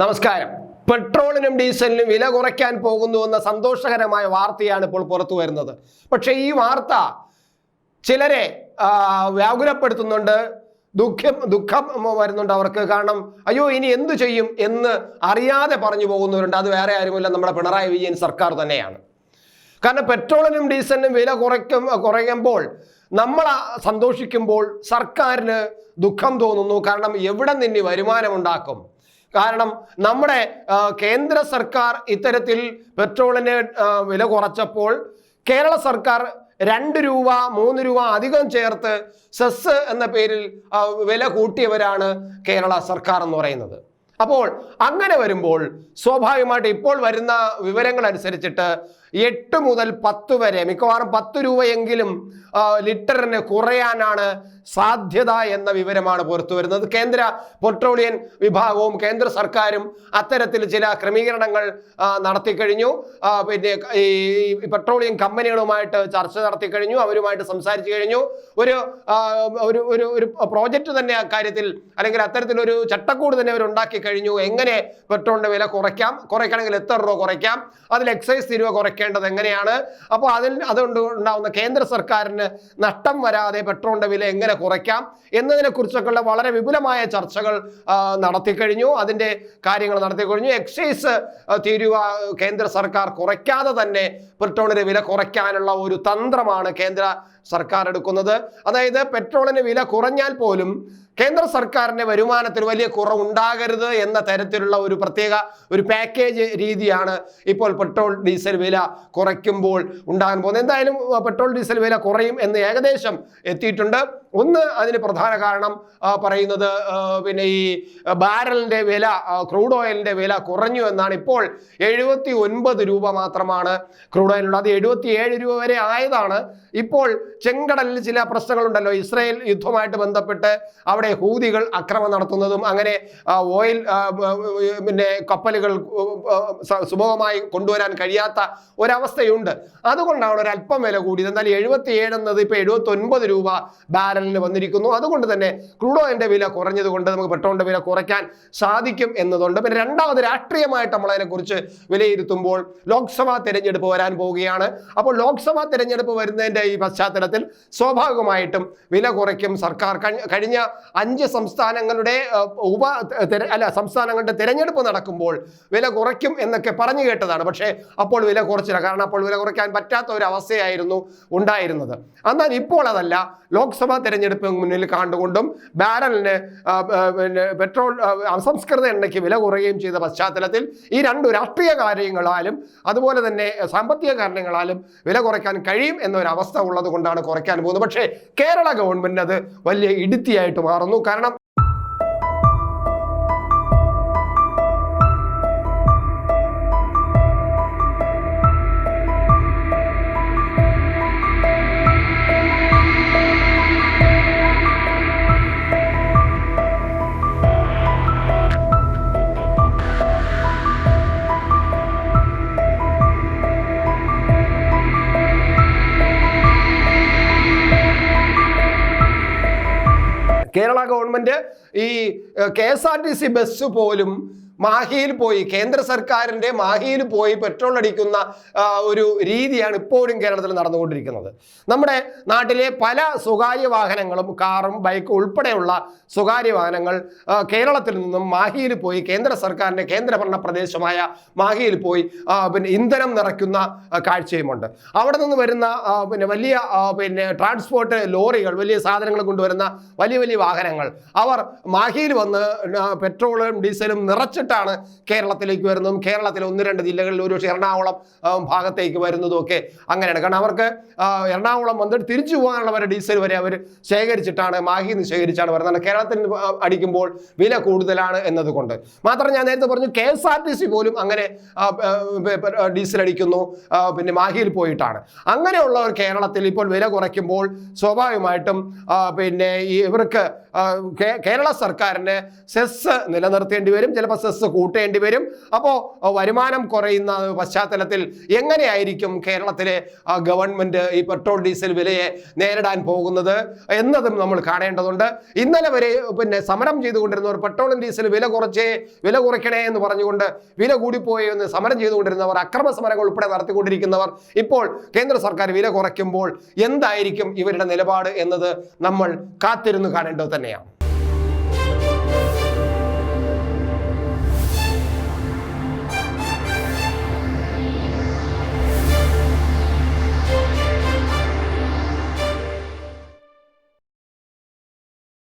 നമസ്കാരം. പെട്രോളിനും ഡീസലിനും വില കുറയ്ക്കാൻ പോകുന്നു എന്ന സന്തോഷകരമായ വാർത്തയാണ് ഇപ്പോൾ പുറത്തു വരുന്നത്. പക്ഷേ ഈ വാർത്ത ചിലരെ വ്യാകുലപ്പെടുത്തുന്നുണ്ട്. ദുഃഖം ദുഃഖം വരുന്നുണ്ട് അവർക്ക്. കാരണം അയ്യോ ഇനി എന്തു ചെയ്യും എന്ന് അറിയാതെ പറഞ്ഞു പോകുന്നവരുണ്ട്. അത് വേറെ ആരുമില്ല. നമ്മുടെ പിണറായി വിജയൻ സർക്കാർ തന്നെയാണ്. കാരണം പെട്രോളിനും ഡീസലിനും വില കുറയ്ക്കും കുറയുമ്പോൾ നമ്മൾ സന്തോഷിക്കുമ്പോൾ സർക്കാരിന് ദുഃഖം തോന്നുന്നു. കാരണം എവിടെ നിന്ന് വരുമാനമുണ്ടാക്കും കാരണം നമ്മുടെ കേന്ദ്ര സർക്കാർ ഇത്തരത്തിൽ പെട്രോളിന് വില കുറച്ചപ്പോൾ കേരള സർക്കാർ രണ്ട് രൂപ മൂന്ന് രൂപ അധികം ചേർത്ത് സെസ് എന്ന പേരിൽ വില കൂട്ടിയവരാണ് കേരള സർക്കാർ എന്ന് പറയുന്നത്. അപ്പോൾ അങ്ങനെ വരുമ്പോൾ സ്വാഭാവികമായിട്ട് ഇപ്പോൾ വരുന്ന വിവരങ്ങൾ അനുസരിച്ചിട്ട് എട്ട് മുതൽ പത്ത് വരെ മിക്കവാറും പത്ത് രൂപയെങ്കിലും ലിറ്ററിന് കുറയാനാണ് സാധ്യത എന്ന വിവരമാണ് പുറത്തു വരുന്നത്. കേന്ദ്ര പെട്രോളിയം വിഭാഗവും കേന്ദ്ര സർക്കാരും അത്തരത്തിൽ ചില ക്രമീകരണങ്ങൾ നടത്തിക്കഴിഞ്ഞു. പിന്നെ ഈ പെട്രോളിയം കമ്പനികളുമായിട്ട് ചർച്ച നടത്തി കഴിഞ്ഞു അവരുമായിട്ട് സംസാരിച്ചു കഴിഞ്ഞു. ഒരു ഒരു ഒരു പ്രോജക്റ്റ് തന്നെ അക്കാര്യത്തിൽ അല്ലെങ്കിൽ അത്തരത്തിലൊരു ചട്ടക്കൂട് തന്നെ അവർ ഉണ്ടാക്കി കഴിഞ്ഞു. എങ്ങനെ പെട്രോളിന്റെ വില കുറയ്ക്കാം? കുറയ്ക്കണമെങ്കിൽ എത്ര രൂപ കുറയ്ക്കാം? അതിൽ എക്സൈസ് തീരുവ കുറയ്ക്കേണ്ടത് എങ്ങനെയാണ്? അപ്പോൾ അതിൽ അതുകൊണ്ട് ഉണ്ടാവുന്ന കേന്ദ്ര സർക്കാരിന് നഷ്ടം വരാതെ പെട്രോളിന്റെ വില എങ്ങനെ കുറയ്ക്കാം എന്നതിനെ കുറിച്ചൊക്കെയുള്ള വളരെ വിപുലമായ ചർച്ചകൾ നടത്തി നടത്തിക്കഴിഞ്ഞു അതിന്റെ കാര്യങ്ങൾ നടത്തിക്കഴിഞ്ഞു എക്സൈസ് ആ, തീരുവ കേന്ദ്ര സർക്കാർ കുറയ്ക്കാതെ തന്നെ പെട്രോളിന്റെ വില കുറയ്ക്കാനുള്ള ഒരു തന്ത്രമാണ് കേന്ദ്ര സർക്കാർ എടുക്കുന്നത്. അതായത് പെട്രോളിന് വില കുറഞ്ഞാൽ പോലും കേന്ദ്ര സർക്കാരിന്റെ വരുമാനത്തിൽ വലിയ കുറവുണ്ടാകരുത് എന്ന തരത്തിലുള്ള ഒരു പ്രത്യേക ഒരു പാക്കേജ് രീതിയാണ് ഇപ്പോൾ പെട്രോൾ ഡീസൽ വില കുറയ്ക്കുമ്പോൾ ഉണ്ടാകാൻ പോകുന്നത്. എന്തായാലും പെട്രോൾ ഡീസൽ വില കുറയും എന്ന് ഏകദേശം എത്തിയിട്ടുണ്ട്. ഒന്ന് അതിന് പ്രധാന കാരണം പറയുന്നത് പിന്നെ ഈ ബാരലിന്റെ വില ക്രൂഡ് ഓയിലിന്റെ വില കുറഞ്ഞു എന്നാണ് ഇപ്പോൾ എഴുപത്തി ഒൻപത് രൂപ മാത്രമാണ് ക്രൂഡ് ഓയിലുള്ളത് അത് എഴുപത്തി ഏഴ് രൂപ വരെ ആയതാണ്. ഇപ്പോൾ ചെങ്കടലിൽ ചില പ്രശ്നങ്ങളുണ്ടല്ലോ. ഇസ്രായേൽ യുദ്ധമായിട്ട് ബന്ധപ്പെട്ട് അവിടെ ഹൂതികൾ അക്രമം നടത്തുന്നതും അങ്ങനെ ഓയിൽ പിന്നെ കപ്പലുകൾ സുഭമമായി കൊണ്ടുവരാൻ കഴിയാത്ത ഒരവസ്ഥയുണ്ട്. അതുകൊണ്ടാണ് ഒരു അല്പം വില കൂടിയത്. എന്നാൽ എഴുപത്തി ഏഴ് എന്നത് ഇപ്പോൾ എഴുപത്തി ഒൻപത് രൂപ ബാരലിന് വന്നിരിക്കുന്നു. അതുകൊണ്ട് തന്നെ ക്രൂഡ് ഓയിലിന്റെ വില കുറഞ്ഞതുകൊണ്ട് നമുക്ക് പെട്രോളിന്റെ വില കുറയ്ക്കാൻ സാധിക്കും എന്നതുകൊണ്ട് പിന്നെ രണ്ടാമത് രാഷ്ട്രീയമായിട്ട് നമ്മൾ അതിനെക്കുറിച്ച് വിലയിരുത്തുമ്പോൾ ലോക്സഭാ തെരഞ്ഞെടുപ്പ് വരാൻ പോവുകയാണ്. അപ്പോൾ ലോക്സഭാ തെരഞ്ഞെടുപ്പ് വരുന്നതിന്റെ ഈ പശ്ചാത്തലത്തിൽ സ്വാഭാവികമായിട്ടും വില കുറയ്ക്കും സർക്കാർ. കഴിഞ്ഞ അഞ്ച് സംസ്ഥാനങ്ങളുടെ ഉപ അല്ല സംസ്ഥാനങ്ങളുടെ തെരഞ്ഞെടുപ്പ് നടക്കുമ്പോൾ വില കുറയ്ക്കും എന്നൊക്കെ പറഞ്ഞു കേട്ടതാണ്. പക്ഷേ അപ്പോൾ വില കുറച്ചില്ല. കാരണം അപ്പോൾ വില കുറയ്ക്കാൻ പറ്റാത്ത ഒരു അവസ്ഥയായിരുന്നു ഉണ്ടായിരുന്നത്. എന്നാൽ ഇപ്പോൾ അതല്ല. ലോക്സഭാ തെരഞ്ഞെടുപ്പ് മുന്നിൽ കണ്ടുകൊണ്ടും ബാരലിന് പിന്നെ പെട്രോൾ അസംസ്കൃത എണ്ണയ്ക്ക് വില കുറയുകയും ചെയ്ത പശ്ചാത്തലത്തിൽ ഈ രണ്ട് രാഷ്ട്രീയ കാര്യങ്ങളാലും അതുപോലെ തന്നെ സാമ്പത്തിക കാരണങ്ങളാലും വില കുറയ്ക്കാൻ കഴിയും എന്നൊരവസ്ഥ ഉള്ളത് കൊണ്ടാണ് കുറയ്ക്കാൻ പോകുന്നത്. പക്ഷേ കേരള ഗവൺമെന്റ് അത് വലിയ ഇടുത്തിയായിട്ട് മാറുന്നു. കാരണം കേരള ഗവൺമെന്റ് ഈ K S R T C bus പോലും മാഹിയിൽ പോയി കേന്ദ്ര സർക്കാരിന്റെ മാഹിയിൽ പോയി പെട്രോൾ അടിക്കുന്ന ഒരു രീതിയാണ് ഇപ്പോഴും കേരളത്തിൽ നടന്നുകൊണ്ടിരിക്കുന്നത്. നമ്മുടെ നാട്ടിലെ പല സ്വകാര്യ വാഹനങ്ങളും കാറും ബൈക്കും ഉൾപ്പെടെയുള്ള സ്വകാര്യ വാഹനങ്ങൾ കേരളത്തിൽ നിന്നും മാഹിയിൽ പോയി കേന്ദ്ര സർക്കാരിന്റെ കേന്ദ്രഭരണ പ്രദേശമായ മാഹിയിൽ പോയി പിന്നെ ഇന്ധനം നിറയ്ക്കുന്ന കാഴ്ചയുമുണ്ട്. അവിടെ നിന്ന് വരുന്ന പിന്നെ വലിയ പിന്നെ ട്രാൻസ്പോർട്ട് ലോറികൾ വലിയ സാധനങ്ങൾ കൊണ്ടുവരുന്ന വലിയ വലിയ വാഹനങ്ങൾ അവർ മാഹിയിൽ വന്ന് പെട്രോളും ഡീസലും നിറച്ചിട്ടാണ് കേരളത്തിലേക്ക് വരുന്നതും കേരളത്തിലെ ഒന്ന് രണ്ട് ജില്ലകളിൽ ഒരു പക്ഷേ എറണാകുളം ഭാഗത്തേക്ക് വരുന്നതും ഒക്കെ അങ്ങനെയാണ്. കാരണം അവർക്ക് എറണാകുളം വന്നിട്ട് തിരിച്ചു പോകാനുള്ള വരെ ഡീസൽ വരെ അവർ ശേഖരിച്ചിട്ടാണ് മാഹിയിൽ നിന്ന് ശേഖരിച്ചാണ് വരുന്നത്. കേരളത്തിൽ അടിക്കുമ്പോൾ വില കൂടുതലാണ് എന്നതുകൊണ്ട്. മാത്രം ഞാൻ നേരത്തെ പറഞ്ഞു K S R T C പോലും അങ്ങനെ ഡീസൽ അടിക്കുന്നു പിന്നെ മാഹിയിൽ പോയിട്ടാണ്. അങ്ങനെയുള്ളവർ കേരളത്തിൽ ഇപ്പോൾ വില കുറയ്ക്കുമ്പോൾ സ്വാഭാവികമായിട്ടും പിന്നെ ഇവർക്ക് കേരള സർക്കാരിന് സെസ് നിലനിർത്തേണ്ടി വരും. ചിലപ്പോൾ സെസ് കൂട്ടേണ്ടി വരും. അപ്പോൾ വരുമാനം കുറയുന്ന പശ്ചാത്തലത്തിൽ എങ്ങനെയായിരിക്കും കേരളത്തിലെ ഗവൺമെന്റ് ഈ പെട്രോൾ ഡീസൽ വിലയെ നേരിടാൻ പോകുന്നത് എന്നതും നമ്മൾ കാണേണ്ടതുണ്ട്. ഇന്നലെ വരെ പിന്നെ സമരം ചെയ്തുകൊണ്ടിരുന്നവർ പെട്രോളും ഡീസൽ വില കുറച്ചേ വില കുറയ്ക്കണേ എന്ന് പറഞ്ഞുകൊണ്ട് വില കൂടിപ്പോയി എന്ന് സമരം ചെയ്തുകൊണ്ടിരുന്നവർ അക്രമ സമരങ്ങൾ ഉൾപ്പെടെ നടത്തിക്കൊണ്ടിരിക്കുന്നവർ ഇപ്പോൾ കേന്ദ്ര സർക്കാർ വില കുറയ്ക്കുമ്പോൾ എന്തായിരിക്കും ഇവരുടെ നിലപാട് എന്നത് നമ്മൾ കാത്തിരുന്ന് കാണേണ്ടത് തന്നെയാണ്.